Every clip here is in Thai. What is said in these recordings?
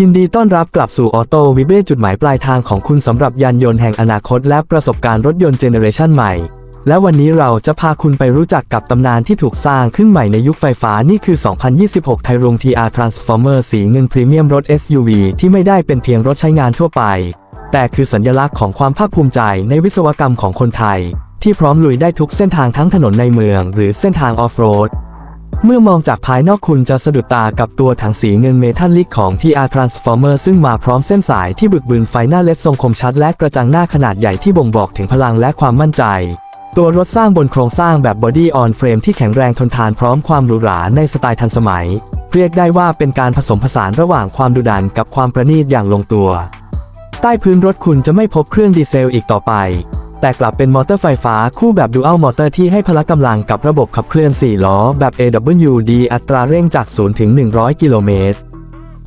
ยินดีต้อนรับกลับสู่ออโต้วิเบจุดหมายปลายทางของคุณสำหรับยานยนต์แห่งอนาคตและประสบการณ์รถยนต์เจเนอเรชันใหม่ และวันนี้เราจะพาคุณไปรู้จักกับตำนานที่ถูกสร้างขึ้นใหม่ในยุคไฟฟ้านี่คือ 2026 ไทรุง TR Transformer สีเงินพรีเมียมรถ SUV ที่ไม่ได้เป็นเพียงรถใช้งานทั่วไป แต่คือสัญลักษณ์ของความภาคภูมิใจในวิศวกรรมของคนไทย ที่พร้อมลุยได้ทุกเส้นทางทั้งถนนในเมือง หรือเส้นทางออฟโรด เมื่อมองจากภายนอกคุณจะสะดุดตากับตัวถังสีเงินเมทัลลิกของ TR Transformer ซึ่งมาพร้อมเส้นสายที่บึกบึนไฟหน้าเล็ดทรงคมชัดและกระจังหน้าขนาดใหญ่ที่บ่งบอกถึงพลังและความมั่นใจ ตัวรถสร้างบนโครงสร้างแบบ Body on Frame ที่แข็งแรงทนทานพร้อมความหรูหราในสไตล์ทันสมัย เรียกได้ว่าเป็นการผสมผสานระหว่างความดุดันกับความประณีตอย่างลงตัว ใต้พื้นรถคุณจะไม่พบเครื่องดีเซลอีกต่อไป แต่กลับเป็นมอเตอร์ไฟฟ้าคู่แบบ Dual Motor ที่ให้พละกำลังกับระบบขับเคลื่อน 4 ล้อ แบบ AWD อัตราเร่งจาก 0 ถึง 100 กิโลเมตร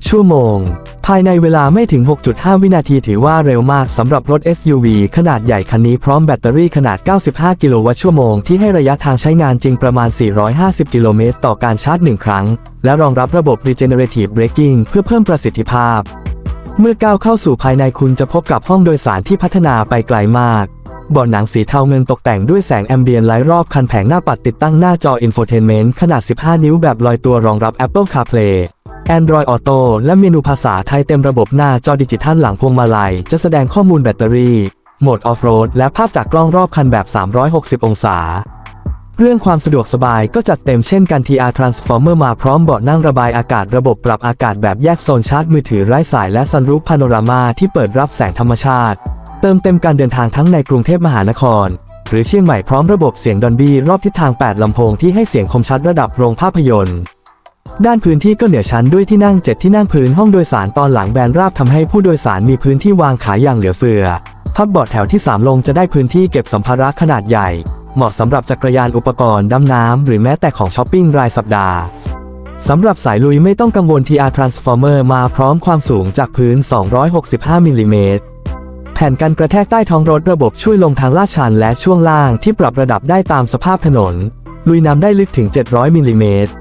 ชั่วโมง ภายในเวลาไม่ถึง 6.5 วินาทีถือว่าเร็วมากสำหรับรถ SUV ขนาดใหญ่คันนี้พร้อมแบตเตอรี่ขนาด 95 กิโลวัตต์ชั่วโมงที่ให้ระยะทางใช้งานจริงประมาณ 450 กิโลเมตรต่อการชาร์จ 1 ครั้ง และรองรับระบบ Regenerative Braking เพื่อเพิ่มประสิทธิภาพ เมื่อก้าวเข้าสู่ภายในคุณจะพบกับห้องโดยสารที่พัฒนาไปไกลมาก บาะหนังสีเทาเงินตกแต่งด้วยแสงแอมเบียนไลท์รอบคันแผงหน้าปัดติดตั้งหน้าจออินโฟเทนเมนต์ขนาด 15 นิ้วแบบลอยตัวรองรับ Apple CarPlay Android Auto และเมนูภาษาไทยเต็มระบบหน้าจอดิจิทัลหลังพวงมาลัย จะแสดงข้อมูลแบตเตอรี่ โหมดออฟโรดและภาพจากกล้องรอบคันแบบ 360 องศา เรื่องความสะดวกสบายก็จัดเต็มเช่นกัน TR Transformer มาพร้อมเบาะนั่งระบายอากาศระบบปรับอากาศแบบแยกโซนชาร์จมือถือไร้สายและซันรูฟพาโนรามาที่เปิดรับแสงธรรมชาติ เติมเต็มการเดินทางทั้งในกรุงเทพมหานคร หรือเชียงใหม่พร้อมระบบเสียงดอนบีรอบทิศทาง 8 ลำโพงที่ให้เสียงคมชัดระดับโรงภาพยนตร์ ด้านพื้นที่ก็เหนือชั้นด้วยที่นั่ง 7 ที่นั่งพื้นห้องโดยสารตอนหลังแบนราบทำให้ผู้โดยสารมีพื้นที่วางขายอย่างเหลือเฟือ พับเบาะแถวที่ 3 ลงจะได้พื้นที่เก็บสัมภาระขนาดใหญ่ เหมาะสำหรับจักรยานอุปกรณ์ดำน้ำหรือแม้แต่ของช้อปปิ้งรายสัปดาห์สำหรับสายลุยไม่ต้องกังวล TR Transformer มาพร้อมความสูงจากพื้น 265 มิลลิเมตร แผ่นกันกระแทกใต้ท้องรถระบบช่วยลงทางลาดชันและช่วงล่างที่ปรับระดับได้ตามสภาพถนน ลุยน้ำได้ลึกถึง 700มิลลิเมตร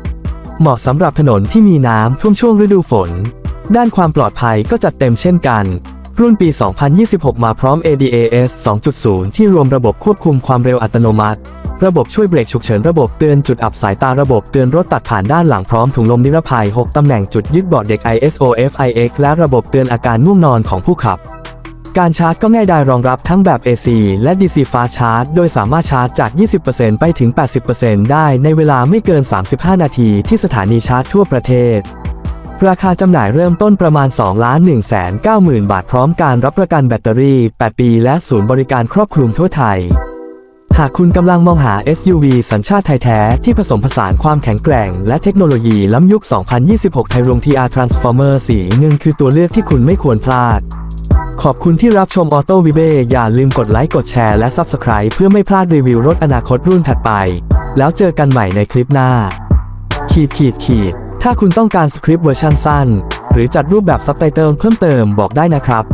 เหมาะสำหรับถนนที่มีน้ำท่วมช่วงฤดูฝน ด้านความปลอดภัยก็จัดเต็มเช่นกัน รุ่นปี 2026 มาพร้อม ADAS 2.0 ที่รวมระบบควบคุมความเร็วอัตโนมัติ ระบบช่วยเบรกฉุกเฉินระบบเตือนจุดอับสายตาระบบเตือนรถตัดผ่านด้านหลังพร้อมถุงลมนิรภัย 6 ตำแหน่งจุดยึดเบาะเด็ก ISOFIX และระบบเตือนอาการง่วงนอนของผู้ขับ การชาร์จก็ง่ายดายรองรับทั้งแบบ AC และ DC Fast Charge โดยสามารถชาร์จจาก 20%ไปถึง 80%ได้ในเวลาไม่เกิน 35 นาทีที่สถานีชาร์จทั่วประเทศ ราคาจำหน่ายเริ่มต้นประมาณ2 1 9 0 0 0 0 บาทพร้อมการรับประกันแบตเตอรี่ 8 ปี และศูนย์บริการครอบคลุมทั่วไทย หากคุณกำลังมองหา SUV สัญชาติไทยแท้ ที่ผสมผสานความแข็งแกร่ง และเทคโนโลยีล้ำยุค 2026 ไทยรง TR Transformer สีเงินคือตัวเลือกที่คุณไม่ควรพลาด ขอบคุณที่รับชมออโต้วิเบอย่าลืมกดไลค์กดแชร์และ Subscribe เพื่อไม่พลาดรีวิวรถอนาคตรุ่นถัดไป แล้วเจอกันใหม่ในคลิปหน้า ขีดขีดขีดถ้าคุณต้องการสคริปต์เวอร์ชันสั้น หรือจัดรูปแบบซับไตเติลเพิ่มเติมบอกได้นะครับ